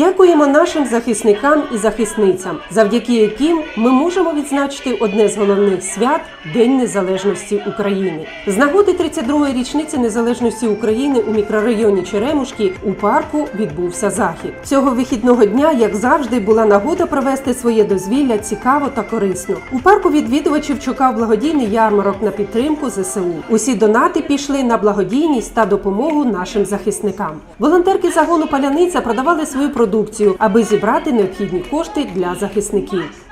Дякуємо нашим захисникам і захисницям, завдяки яким ми можемо відзначити одне з головних свят День Незалежності України. З нагоди 32-ї річниці незалежності України у мікрорайоні Черемушки у парку відбувся захід. Цього вихідного дня, як завжди, була нагода провести своє дозвілля цікаво та корисно. У парку відвідувачів чекав благодійний ярмарок на підтримку ЗСУ. Усі донати пішли на благодійність та допомогу нашим захисникам. Волонтерки загону Паляниця продавали свою продукцію, аби зібрати необхідні кошти для захисників.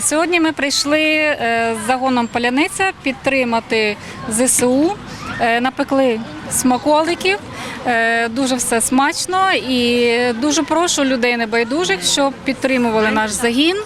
Сьогодні ми прийшли е, з загоном Поляниця підтримати ЗСУ. Е, Напекли смаколиків, е, дуже все смачно і дуже прошу людей небайдужих, щоб підтримували наш загін.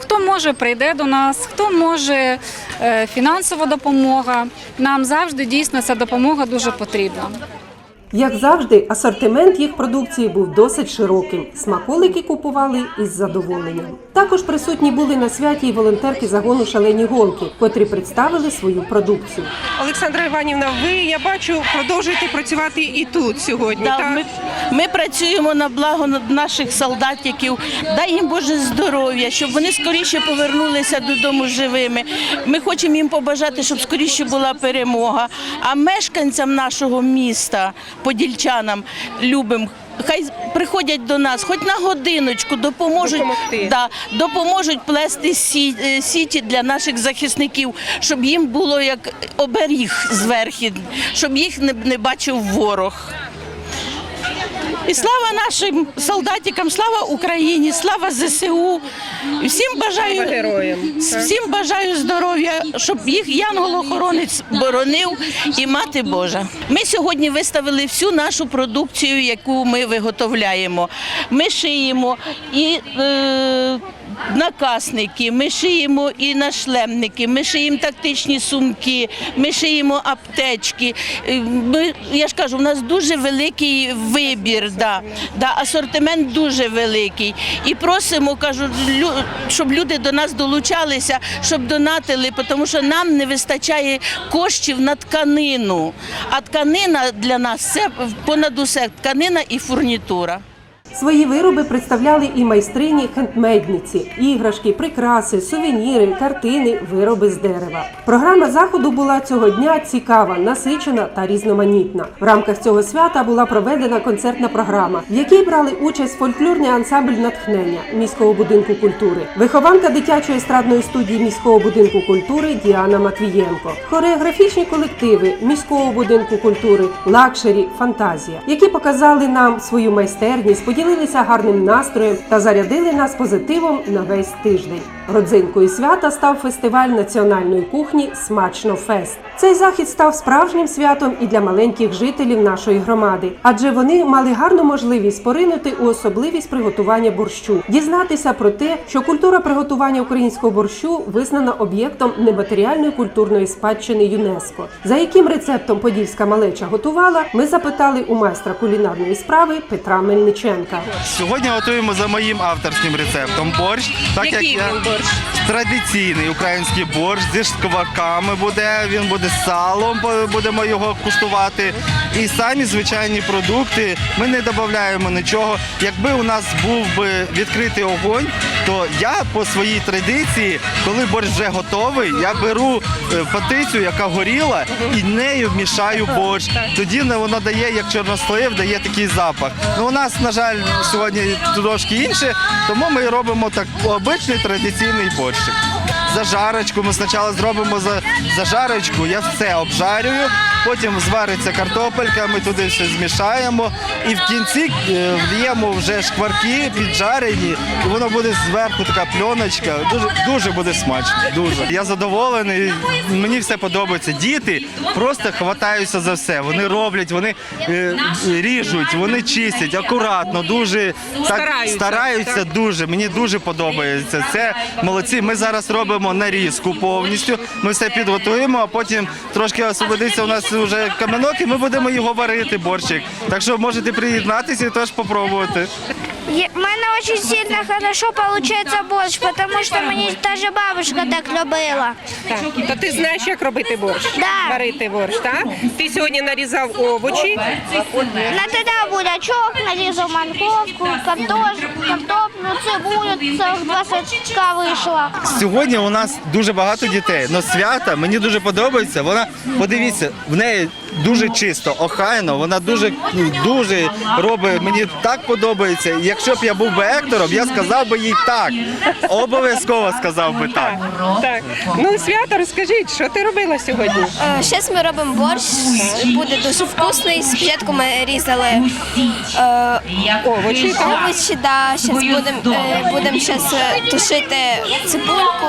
Хто може, прийде до нас, хто може фінансова допомога. Нам завжди дійсно ця допомога дуже потрібна. Як завжди, асортимент їх продукції був досить широким. Смаколики купували із задоволенням. Також присутні були на святі й волонтерки загону шалені гонки, котрі представили свою продукцію. Олександра Іванівна, ви я бачу, продовжуєте працювати і тут сьогодні. Да, так? ми, ми працюємо на благо наших солдатиків. Дай їм Боже здоров'я, щоб вони скоріше повернулися додому живими. Ми хочемо їм побажати, щоб скоріше була перемога. А мешканцям нашого міста, подільчанам, любим. Хай приходять до нас, хоч на годиночку, допоможуть, Допомогти. да, допоможуть плести сі- е, сіті для наших захисників, щоб їм було як оберіг зверхи, щоб їх не, не бачив ворог. І слава нашим солдатикам, слава Україні, слава ЗСУ. Всім бажаю героям. всім бажаю здоров'я, щоб їх янгол-охоронець боронив і мати Божа. Ми сьогодні виставили всю нашу продукцію, яку ми виготовляємо. Ми шиємо і е, накасники, ми шиємо і нашлемники, ми шиємо тактичні сумки, ми шиємо аптечки. Е, Ми, я ж кажу, у нас дуже великий вибір, да, да, асортимент дуже великий. І просимо, кажу, лю- щоб люди до нас долучалися, щоб донатили, тому що нам не вистачає коштів на тканину. А тканина для нас це понад усе тканина і фурнітура. Свої вироби представляли і майстрині хендмейдниці, іграшки, прикраси, сувеніри, картини, вироби з дерева. Програма заходу була цього дня цікава, насичена та різноманітна. В рамках цього свята була проведена концертна програма, в якій брали участь фольклорний ансамбль натхнення міського будинку культури, вихованка дитячої естрадної студії міського будинку культури Діана Матвієнко, хореографічні колективи міського будинку культури, лакшері, фантазія, які показали нам свою майстерність, поділилися гарним настроєм та зарядили нас позитивом на весь тиждень. Родзинкою свята став фестиваль національної кухні Смачно Фест. Цей захід став справжнім святом і для маленьких жителів нашої громади, адже вони мали гарну можливість поринути у особливість приготування борщу, дізнатися про те, що культура приготування українського борщу визнана об'єктом нематеріальної культурної спадщини ЮНЕСКО. За яким рецептом подільська малеча готувала, ми запитали у майстра кулінарної справи Петра Мельниченка. Сьогодні готуємо за моїм авторським рецептом борщ. Так Який як я борщ? традиційний український борщ зі шкварками буде. Він буде з салом, бо будемо його куштувати. І самі звичайні продукти. Ми не додаємо нічого. Якби у нас був би відкритий огонь, то я по своїй традиції, коли борщ вже готовий, я беру е, патицю, яка горіла, і нею мішаю борщ. Тоді не- воно дає як чорнослив, дає такий запах. Ну у нас, на жаль, сьогодні трошки інше, тому ми робимо так обичний традиційний борщик. Зажарочку ми спочатку зробимо за, зажарочку, я все обжарюю, потім звариться картопелька, ми туди все змішаємо і в кінці е, влємо вже шкварки піджарені, і воно буде зверху така пленочка. Дуже дуже буде смачно. Дуже я задоволений. Мені все подобається. Діти просто хватаються за все. Вони роблять, вони е, ріжуть, вони чистять акуратно, дуже так стараються дуже. Мені дуже подобається. Це молодці. Ми зараз робимо нарізку повністю. Ми все підготуємо, а потім трошки освободиться у нас нас вже каменок, і ми будемо його варити, борщик. Так що можете приєднатися і теж спробувати. У мене дуже сильно хорошо получается борщ, потому что мені даже бабушка так любила. Так. То ти знаєш, як робити борщ? Да. Варити борщ, так? Ти сьогодні нарізав овочі. На тоді бурячок, нарізав морковку, картоплю, цибулю, сачка вийшло. Сьогодні у нас дуже багато дітей, але свята мені дуже подобається. Вона подивіться, в неї дуже чисто, охайно. Вона дуже дуже робить. Мені так подобається. Якщо б я був би ектором, я сказав би їй так. Обов'язково сказав би так. Так. Ну, свято, розкажіть, що ти робила сьогодні? Зараз ми робимо борщ, буде дуже вкусний. Спочатку ми різали е, Овочі, овочі, да. зараз будемо е, будем щас, е, тушити цибульку,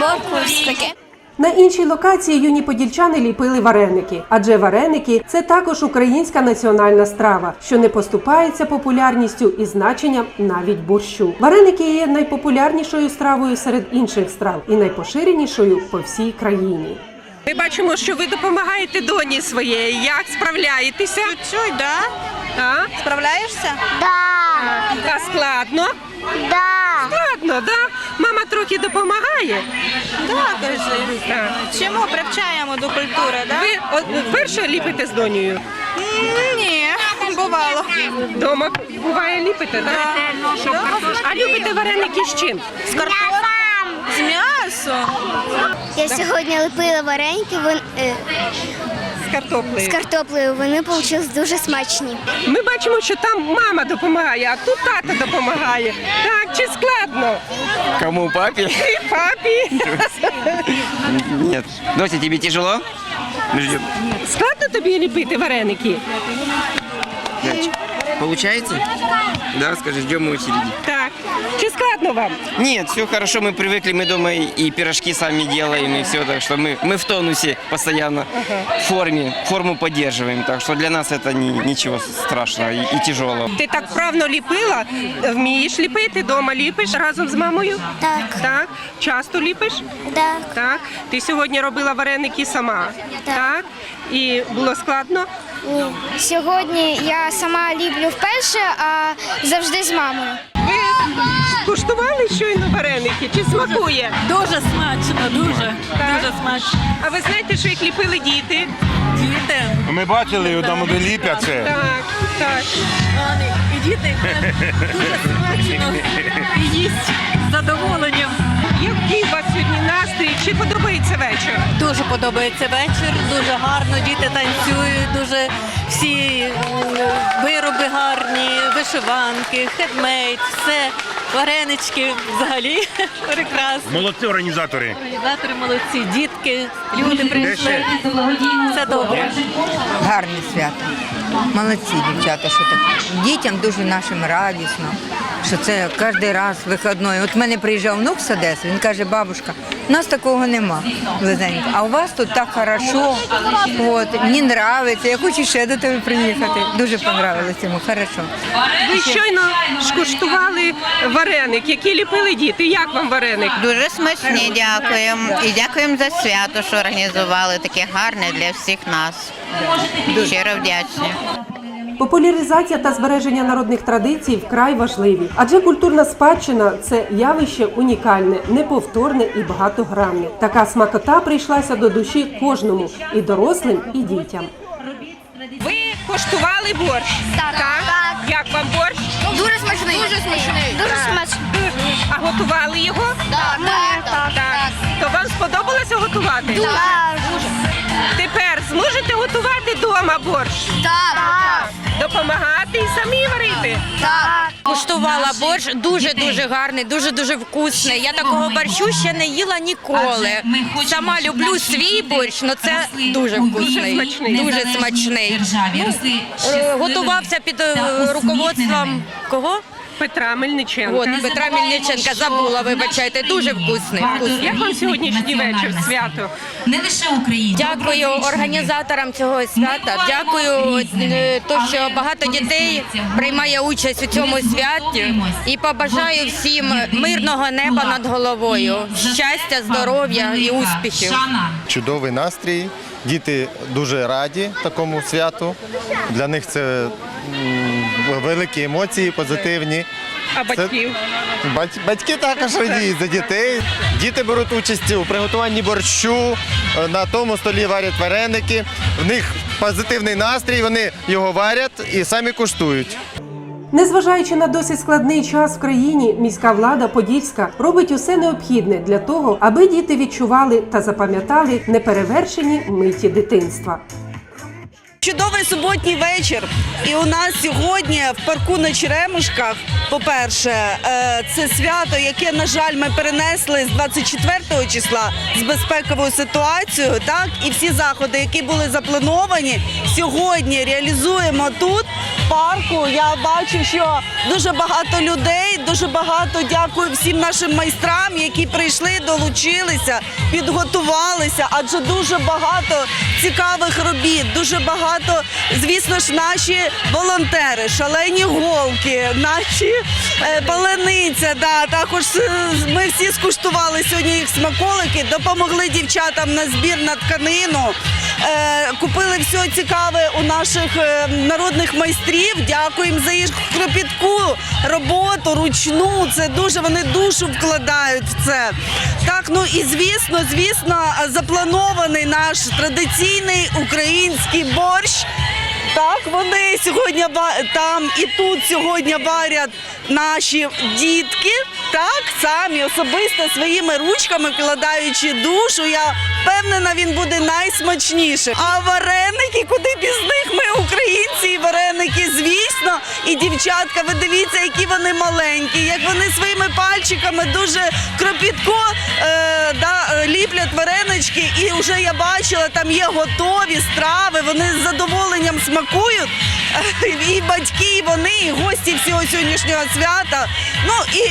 моркву, все таке. На іншій локації юні подільчани ліпили вареники, адже вареники це також українська національна страва, що не поступається популярністю і значенням навіть борщу. Вареники є найпопулярнішою стравою серед інших страв і найпоширенішою по всій країні. Ми бачимо, що ви допомагаєте доні своєї. Як справляєтеся? Чуть, да? А? Справляєшся? Да, А складно? да. Складно, да? Мама трохи допомагає. Так, кажи. Так. Чому привчаємо до культури, да? Ви от, вперше ліпите з донею? Ні, бувало. Дома буває ліпите, так? А любите вареники з чим? З картоплею, з м'ясом. Я сьогодні лепила вареники вон- е, З картоплею. з картоплею. Вони вийшли дуже смачні. Ми бачимо, що там мама допомагає, а тут тато допомагає. Так, чи складно? Кому, папе? І папі. Нет. Дося, тебе тяжело? Мы ждем. Складно тобі ліпити вареники? Получается? Да, скажи, ждем очереди. Так. Чи складно вам? Нет, все хорошо, мы привыкли, мы дома и, и пирожки сами делаем, и все, так что мы, мы в тонусе постоянно, в форме, форму поддерживаем, так что для нас это не, ничего страшного и, и тяжелого. Ти так вправно ліпила, вмієш ліпити, дома ліпиш разом з мамою? Так. Так. Часто ліпиш? Так. Так. Ти сьогодні робила вареники сама. Так. І було складно? Ні. Сьогодні я сама ліплю вперше, а завжди з мамою. Куштували щойно вареники? Чи смакує? Дуже смачно, дуже, дуже смачно. А ви знаєте, що їх ліпили діти? Діти, Ми бачили, там де ліпять це. Так, так. вони, і діти дуже смачно і їсть з задоволенням. Який у вас сьогодні настрій? Чи подобається вечір? Дуже подобається вечір, дуже гарно, діти танцюють, дуже всі вироби гарні, вишиванки, хедмейд, все, варенички взагалі прекрасно. Молодці організатори. Організатори молодці, дітки, люди прийшли. Все добре. Гарне свято. Молодці, дівчата, що так. Дітям дуже нашим радісно, що це кожен раз вихідний. От в мене приїжджав внук з Одеси, він каже, бабушка, у нас такого нема близенько. А у вас тут так хорошо. От, мені подобається, я хочу ще до тебе приїхати. Дуже понравилось йому, хорошо. Ви щойно ж куштували вареник, який ліпили діти. Як вам вареник? Дуже смачні, дякуємо. І дякуємо за свято, що організували таке гарне для всіх нас. Щиро вдячні. Популяризація та збереження народних традицій вкрай важливі, адже культурна спадщина це явище унікальне, неповторне і багатогранне. Така смакота прийшлася до душі кожному і дорослим, і дітям. Ви куштували борщ? Так. Так. Як вам борщ? Дуже смачний. Дуже смачний. Дуже смачний. А готували його? Так. Так. Так. То вам сподобалося готувати? Так. Тепер зможете готувати вдома борщ? Так. Допомагати і самі варити? Так. Куштувала борщ дуже дуже гарний, дуже дуже вкусний. Я такого борщу ще не їла ніколи. Сама люблю свій борщ, але це дуже вкусний, дуже смачний. Е, Готувався під е, руководством кого? Петра Мельниченка. От Петра Мільниченка. Забула, вибачайте, дуже вкусний. вкусний. Як вам сьогоднішній вечір, свято? Дякую організаторам цього свята. Дякую, е, то, що багато дітей приймає участь у цьому святі. І побажаю всім мирного неба над головою, щастя, здоров'я і успіхів. Чудовий настрій. Діти дуже раді такому святу. Для них це великі емоції, позитивні. А батьків? Бать- Батьки також радіють за дітей. Діти беруть участь у приготуванні борщу, е, на тому столі варять вареники. В них позитивний настрій, вони його варять і самі куштують. Незважаючи на досить складний час в країні, міська влада Подільська робить усе необхідне для того, аби діти відчували та запам'ятали неперевершені миті дитинства. Чудовий суботній вечір. І у нас сьогодні в парку на Черемушках, по-перше, е, це свято, яке, на жаль, ми перенесли з 24 числа з безпековою ситуацією. Так, і всі заходи, які були заплановані, сьогодні реалізуємо тут. Парку я бачу, що дуже багато людей, дуже багато дякую всім нашим майстрам, які прийшли, долучилися, підготувалися, адже дуже багато цікавих робіт, дуже багато, звісно ж, наші волонтери, шалені голки, наші е, палениця. Да, також е, ми всі скуштували сьогодні їх смаколики, допомогли дівчатам на збір на тканину. Е, купили все цікаве у наших е, народних майстрів. Дякуємо за їх кропітку роботу, ручну. Це дуже вони душу вкладають в це. Так, ну і звісно, звісно, запланований наш традиційний український борщ. Так, вони сьогодні там і тут сьогодні варять наші дітки. Так, самі особисто своїми ручками вкладаючи душу. Я впевнена, він буде найсмачнішим. А вареники, куди без них ми українці, і вареники, звісно. І дівчатка, ви дивіться, які вони маленькі, як вони своїми пальчиками дуже кропітко е, да, е, ліплять варенички. І вже я бачила, там є готові страви. Вони з задоволенням смакують. І батьки, і вони, і гості всього сьогоднішнього свята. Ну і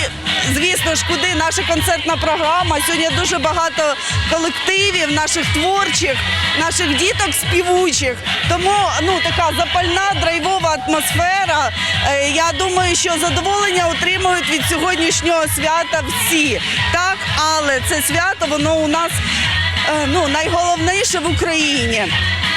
звісно ж, куди наша концертна програма. Сьогодні дуже багато колективів, наших творчих, наших діток співучих. Тому ну така запальна драйвова атмосфера. Е, Я думаю, що задоволення отримують від сьогоднішнього свята всі. Так, але це свято воно у нас е, ну, найголовніше в Україні.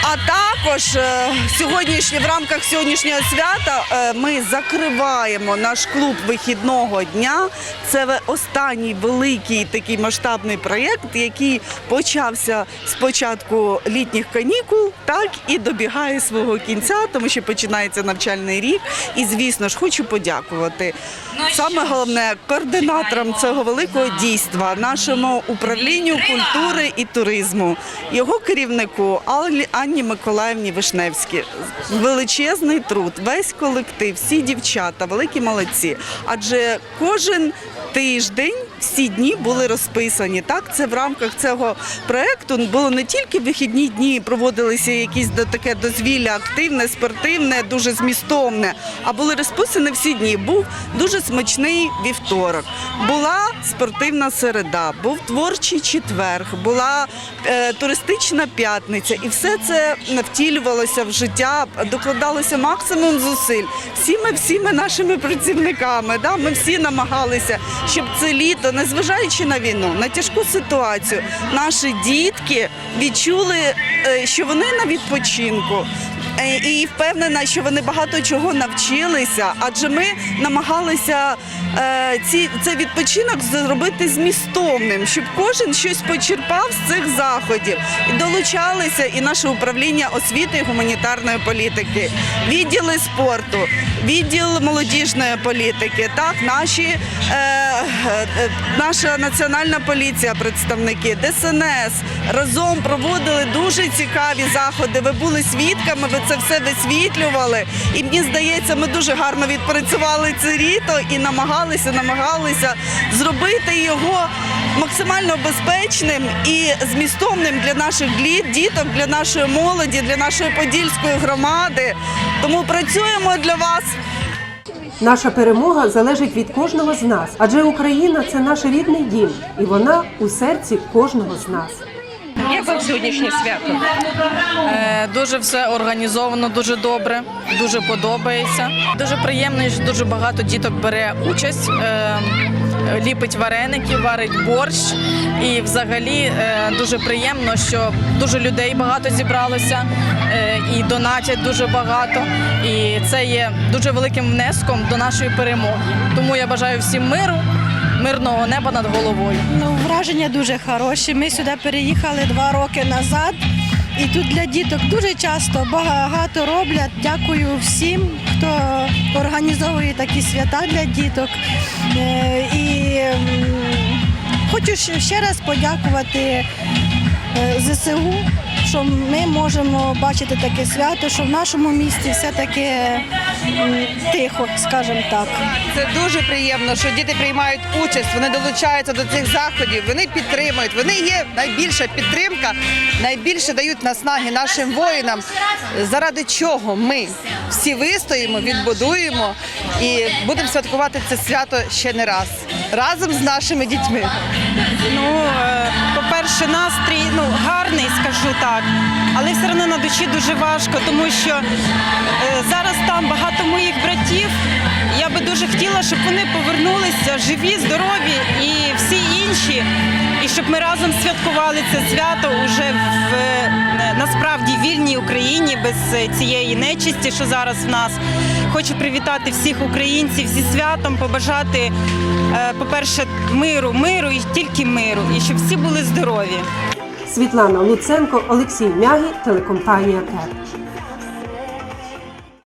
А також е, сьогоднішні в рамках сьогоднішнього свята е, ми закриваємо наш клуб вихідного дня. Це останній великий такий масштабний проєкт, який почався з початку літніх канікул, так і добігає свого кінця, тому що починається навчальний рік. І звісно ж, хочу подякувати саме головне координаторам цього великого дійства, нашому управлінню культури і туризму, його керівнику Аллі- Анні Миколаївні Вишневській. Величезний труд, весь колектив, всі дівчата, великі молодці. Адже кожен тиждень. Всі дні були розписані. Так, це в рамках цього проекту було не тільки вихідні дні, проводилися якісь до таке дозвілля активне, спортивне, дуже змістовне, а були розписані всі дні. Був дуже смачний вівторок, була спортивна середа, був творчий четверг, була е, туристична п'ятниця, і все це втілювалося в життя, докладалося максимум зусиль всіми всіми нашими працівниками. Да? Ми всі намагалися, щоб це літо, незважаючи на війну, на тяжку ситуацію, наші дітки відчули, е, що вони на відпочинку. Е, І впевнена, що вони багато чого навчилися, адже ми намагалися е, ці, цей відпочинок зробити змістовним, щоб кожен щось почерпав з цих заходів. І долучалися і наше управління освіти і гуманітарної політики, відділи спорту, відділ молодіжної політики, так, наші, е, наша національна поліція, представники, ДСНС разом проводили дуже цікаві заходи. Ви були свідками, ви це все висвітлювали. І мені здається, ми дуже гарно відпрацювали це літо і намагалися, намагалися зробити його максимально безпечним і змістовним для наших діток, для нашої молоді, для нашої подільської громади. Тому працюємо для вас. Наша перемога залежить від кожного з нас, адже Україна це наш рідний дім, і вона у серці кожного з нас. Як вам сьогоднішнє свято? Е, Дуже все організовано, дуже добре, дуже подобається. Дуже приємно, що дуже багато діток бере участь, е, ліпить вареники, варить борщ. І взагалі е, дуже приємно, що дуже людей багато зібралося і донатять дуже багато. І це є дуже великим внеском до нашої перемоги. Тому я бажаю всім миру, мирного неба над головою. Ну, враження дуже хороші. Ми сюди переїхали два роки назад. І тут для діток дуже часто багато роблять. Дякую всім, хто організовує такі свята для діток. Е, І хочу ще- раз подякувати е, ЗСУ, що ми можемо бачити таке свято, що в нашому місті все-таки тихо, скажімо так. Це дуже приємно, що діти приймають участь, вони долучаються до цих заходів, вони підтримують. Вони є найбільша підтримка, найбільше дають наснаги нашим воїнам, заради чого ми всі вистоїмо, відбудуємо і будемо святкувати це свято ще не раз разом з нашими дітьми. Ну, е, по-перше, настрій ну, гарний, скажу так, але все одно на душі дуже важко, тому що е, зараз там багато моїх братів. Я би дуже хотіла, щоб вони повернулися живі, здорові і всі інші, і щоб ми разом святкували це свято уже в е, насправді вільній Україні без е, цієї нечисті, що зараз в нас. Хочу привітати всіх українців зі святом, побажати, по-перше, миру, миру і тільки миру, і щоб всі були здорові. Світлана Луценко, Олексій Мягі, телекомпанія ТЕР.